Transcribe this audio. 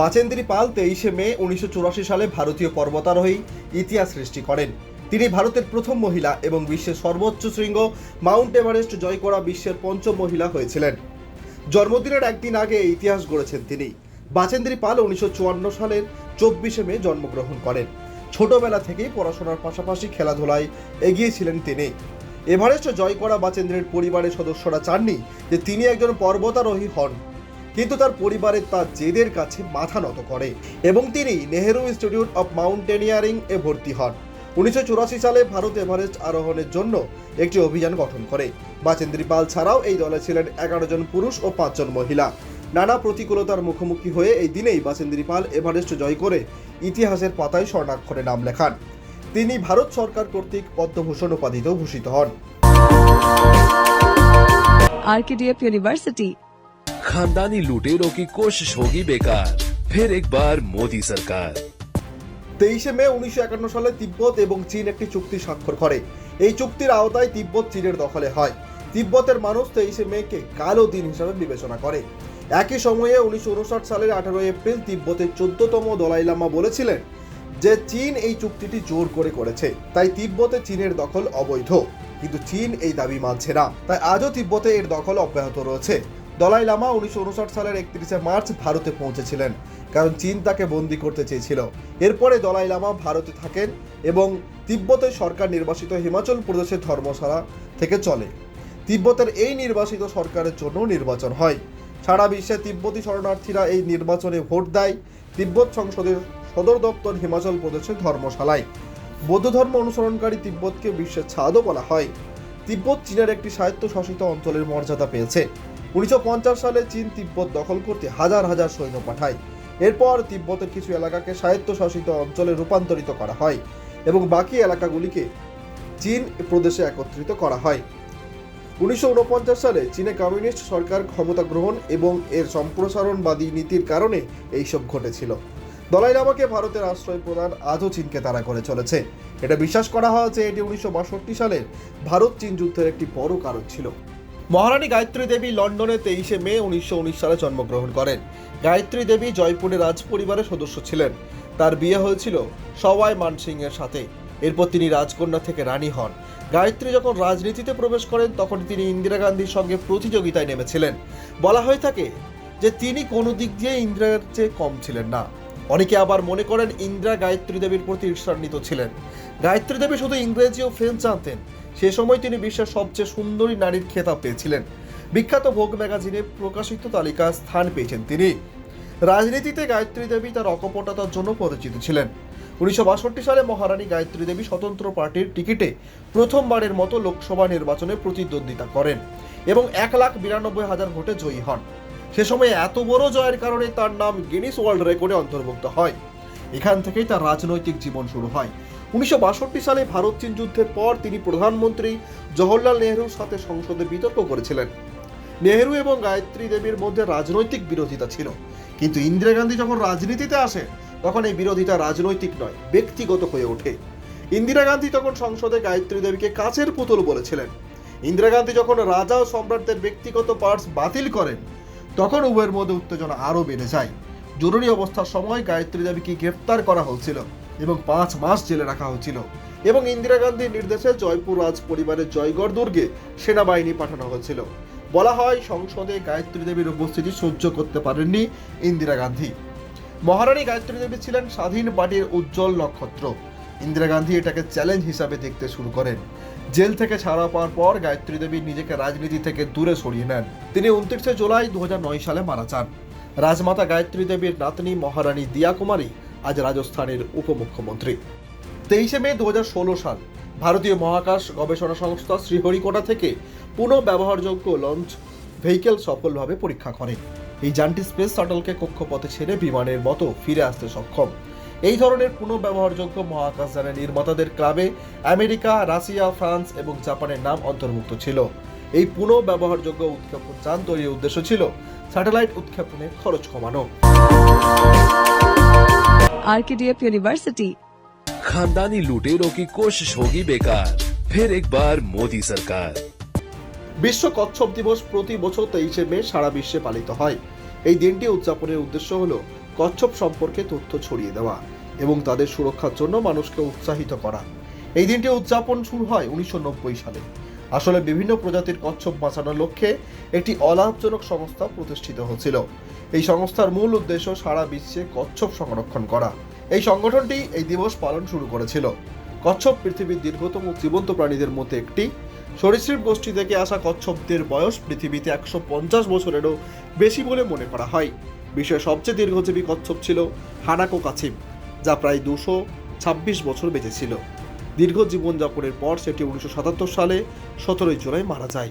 বাচেন্দ্রী পাল তেইশে মে উনিশশো চুরাশি সালে ভারতীয় পর্বতারোহী ইতিহাস সৃষ্টি করেন। তিনি ভারতের প্রথম মহিলা এবং বিশ্বের সর্বোচ্চ শৃঙ্গ মাউন্ট এভারেস্ট জয় করা বিশ্বের পঞ্চম মহিলা হয়েছিলেন। জন্মদিনের একদিন আগে ইতিহাস গড়েছেন তিনি। বাচেন্দ্রী পাল উনিশশো চুয়ান্ন সালের চব্বিশে মে জন্মগ্রহণ করেন। ছোটবেলা থেকেই পড়াশোনার পাশাপাশি খেলাধুলায় এগিয়েছিলেন তিনি। এভারেস্ট জয় করা বাচেন্দ্রের পরিবারের সদস্যরা চাননি যে তিনি একজন পর্বতারোহী হন। কিন্তু তার পরিবারের তার জেদের কাছে মাথা নত করে এবং তিনি নেহেরু ইনস্টিটিউট অব মাউন্টেনিয়ারিং এ ভর্তি হন। উনিশশো চুরাশি সালে ভারত এভারেস্ট আরোহণের জন্য একটি অভিযান গঠন করে। বাচেন্দ্রী পাল ছাড়াও এই দলে ছিলেন এগারো জন পুরুষ ও পাঁচজন মহিলা। নানা প্রতিকূলতার মুখোমুখি হয়ে এই দিনেই বাচেন্দ্রী পাল এভারেস্ট জয় করে ইতিহাসের পাতায় স্বর্ণাক্ষরে নাম লেখান। তিনি ভারত সরকার কর্তৃক পদ্মভূষণ উপাধিতেও ভূষিত হন। আরকেডিএফ ইউনিভার্সিটি खानदानी लुटेरों की कोशिश होगी बेकार फिर एक बार मोदी सरकार তেইশে মে উনিশশো একান্ন সালে তিব্বত এবং চীন একটি চুক্তি স্বাক্ষর করে এই চুক্তির আওতায় তিব্বত চীনের দখলে হয় তিব্বতের মানুষ তেইশে মেকে কালো দিন হিসাবে বিবেচনা করে একই সময়ে উনিশশো উনষাট সালের আঠারোই এপ্রিল তিব্বতের চোদ্দতম দলাই লামা বলেছিলেন যে চীন এই চুক্তিটি জোর করে করেছে তাই তিব্বতে চীনের দখল অবৈধ কিন্তু চীন এই দাবি মানছে না তাই আজও তিব্বতে এর দখল অব্যাহত রয়েছে দলাই লামা উনিশশো উনষাট সালের একত্রিশে মার্চ ভারতে পৌঁছেছিলেন, কারণ চীন তাকে বন্দি করতে চেয়েছিল। এরপরে দলাই লামা ভারতে থাকেন এবং তিব্বতের সরকার নির্বাসিত হিমাচল প্রদেশের ধর্মশালা থেকে চলে। তিব্বতের এই নির্বাসিত সরকারের জন্য নির্বাচন হয়। সারা বিশ্বে তিব্বতী শরণার্থীরা এই নির্বাচনে ভোট দেয় তিব্বত সংসদের সদর দপ্তর হিমাচল প্রদেশের ধর্মশালায়। বৌদ্ধ ধর্ম অনুসরণকারী তিব্বতকে বিশ্বের ছাদও বলা হয়। তিব্বত চীনের একটি স্বায়ত্তশাসিত অঞ্চলের মর্যাদা পেয়েছে। উনিশশো পঞ্চাশ সালে চীন তিব্বত দখল করতে হাজার হাজার সৈন্য পাঠায়। এরপর তিব্বতের কিছু এলাকাকে স্বায়ত্তশাসিত অঞ্চলে রূপান্তরিত করা হয় এবং বাকি এলাকাগুলিকে চীন প্রদেশে একত্রিত করা হয়। উনিশশো উনপঞ্চাশ সালে চীনে কমিউনিস্ট সরকার ক্ষমতা গ্রহণ এবং এর সম্প্রসারণবাদী নীতির কারণে এইসব ঘটেছিল। দলাই লামাকে ভারতের আশ্রয় প্রদান আজও চীনকে তারা করে চলেছে। এটা বিশ্বাস করা হয় যে এটি উনিশশো সালের ভারত চীন যুদ্ধের একটি বড় কারণ ছিল। মহারানী গায়ত্রী দেবী লন্ডনে তেইশে মে উনিশশো উনিশ সালে জন্মগ্রহণ করেন। গায়ত্রী দেবী জয়পুরের রাজ পরিবারের সদস্য ছিলেন। তার বিয়ে হয়েছিল সওয়াই মানসিং এর সাথে। এরপর তিনি রাজকন্যা থেকে রানী হন। গায়ত্রী যখন রাজনীতিতে প্রবেশ করেন, তখন তিনি ইন্দিরা গান্ধীর সঙ্গে প্রতিযোগিতায় নেমেছিলেন। বলা হয়ে থাকে যে তিনি কোনো দিক দিয়ে ইন্দিরার চেয়ে কম ছিলেন না। অনেকে আবার মনে করেন ইন্দিরা গায়ত্রী দেবীর প্রতি ঈর্ষান্বিত ছিলেন। গায়ত্রী দেবী শুধু ইংরেজি ও ফ্রেঞ্চ জানতেন। সে সময় তিনি বিশ্বের সবচেয়ে সুন্দরী নারীর খেতাব পেয়েছিলেন। বিখ্যাত ভোগ ম্যাগাজিনে প্রকাশিত তালিকায় স্থান পেয়েছেন তিনি। রাজনীতিতে গায়ত্রী দেবী তার অকপটতার জন্য পরিচিত ছিলেন। উনিশশো বাষট্টি সালে মহারানী গায়ত্রী দেবী স্বতন্ত্র পার্টির টিকিটে প্রথমবারের মতো লোকসভা নির্বাচনে প্রতিদ্বন্দ্বিতা করেন এবং এক লাখ বিরানব্বই হাজার ভোটে জয়ী হন। সে সময় এত বড় জয়ের কারণে তার নাম গিনিস ওয়ার্ল্ড রেকর্ডে অন্তর্ভুক্ত হয়। এখান থেকেই তার রাজনৈতিক জীবন শুরু হয়। উনিশশো বাষট্টি সালে ভারত চীন যুদ্ধের পর তিনি প্রধানমন্ত্রী জওহরলাল নেহরুর সাথে সংসদে বিতর্ক করেছিলেন। নেহরু এবং গায়ত্রী দেবীর মধ্যে রাজনৈতিক বিরোধিতা ছিল। কিন্তু ইন্দিরা গান্ধী যখন রাজনীতিতে আসে, তখন এই বিরোধিতা রাজনৈতিক নয়, ব্যক্তিগত হয়ে ওঠে। ইন্দিরা গান্ধী তখন সংসদে গায়ত্রী দেবীকে কাছের পুতুল বলেছিলেন। ইন্দিরা গান্ধী যখন রাজা ও সম্রাটদের ব্যক্তিগত পার্টস বাতিল করেন তখন উভয়ের মধ্যে উত্তেজনা আরও বেড়ে যায়। জরুরি অবস্থার সময় গায়ত্রী দেবীকে গ্রেফতার করা হয়েছিল এবং পাঁচ মাস জেলে রাখা হয়েছিল এবং ইন্দিরা গান্ধীর নির্দেশে জয়পুর রাজ পরিবারের জয়গড় দুর্গে সেনাবাহিনী পাঠানো হয়েছিল বলা হয়, সংসদে গায়ত্রী দেবীর উপস্থিতি সহ্য করতে পারেননি ইন্দিরা গান্ধী। মহারানী গায়ত্রী দেবী ছিলেন স্বাধীন পার্টির উজ্জ্বল নক্ষত্র। ইন্দিরা গান্ধী এটাকে চ্যালেঞ্জ হিসাবে দেখতে শুরু করেন। জেল থেকে ছাড়া পাওয়ার পর গায়ত্রী দেবী নিজেকে রাজনীতি থেকে দূরে সরিয়ে নেন। তিনি উনত্রিশে জুলাই দুহাজার নয় সালে মারা যান। রাজমাতা গায়ত্রী দেবীর নাতনি মহারানী দিয়া কুমারী আজ রাজস্থানের উপমুখ্যমন্ত্রী। তেইশে মে দু হাজার ষোলো সাল, ভারতীয় মহাকাশ গবেষণা সংস্থা শ্রীহরিকোটা থেকে পুনঃ ব্যবহারযোগ্য লঞ্চ ভেহিকেল সফলভাবে পরীক্ষা করে। এই যানটি স্পেস শাটলকে কক্ষপথে ছেড়ে বিমানের মতো ফিরে আসতে সক্ষম। এই ধরনের পুনঃব্যবহারযোগ্য মহাকাশযানের নির্মাতাদের ক্লাবে আমেরিকা রাশিয়া ফ্রান্স এবং জাপানের নাম অন্তর্ভুক্ত ছিল এই পুনঃব্যবহারযোগ্য উৎক্ষেপণ যান তৈরির উদ্দেশ্য ছিল স্যাটেলাইট উৎক্ষেপণের খরচ কমানো आरकेडीएफ यूनिवर्सिटी खानदानी लुटेरों की कोशिश होगी बेकार फिर एक बार मोदी सरकार বিশ্ব কচ্ছপ দিবস প্রতি বছর তেইশে মে সারা বিশ্বে পালিত হয় এই দিনটি উদযাপনের উদ্দেশ্য হল কচ্ছপ সম্পর্কে তথ্য ছড়িয়ে দেওয়া এবং তাদের সুরক্ষার জন্য মানুষকে উৎসাহিত করা। এই দিনটি উদযাপন শুরু হয় উনিশশো নব্বই সালে। আসলে বিভিন্ন প্রজাতির কচ্ছপ বাঁচানোর লক্ষ্যে একটি অলাভজনক সংস্থা প্রতিষ্ঠিত হয়েছিল। এই সংস্থার মূল উদ্দেশ্য সারা বিশ্বে কচ্ছপ সংরক্ষণ করা। এই সংগঠনটি এই দিবস পালন শুরু করেছিল। কচ্ছপ পৃথিবীর দীর্ঘতম জীবন্ত প্রাণীদের মধ্যে একটি। সরীসৃপ গোষ্ঠী থেকে আসা কচ্ছপদের বয়স পৃথিবীতে একশো পঞ্চাশ বছরেরও বেশি বলে মনে করা হয়। বিশ্বের সবচেয়ে দীর্ঘজীবী কচ্ছপ ছিল হানাকো কাছিম, যা প্রায় দুশো ছাব্বিশ বছর বেঁচেছিল দীর্ঘ জীবনযাপনের পর সেটি উনিশশো সাতাত্তর সালে সতেরোই জুলাই মারা যায়।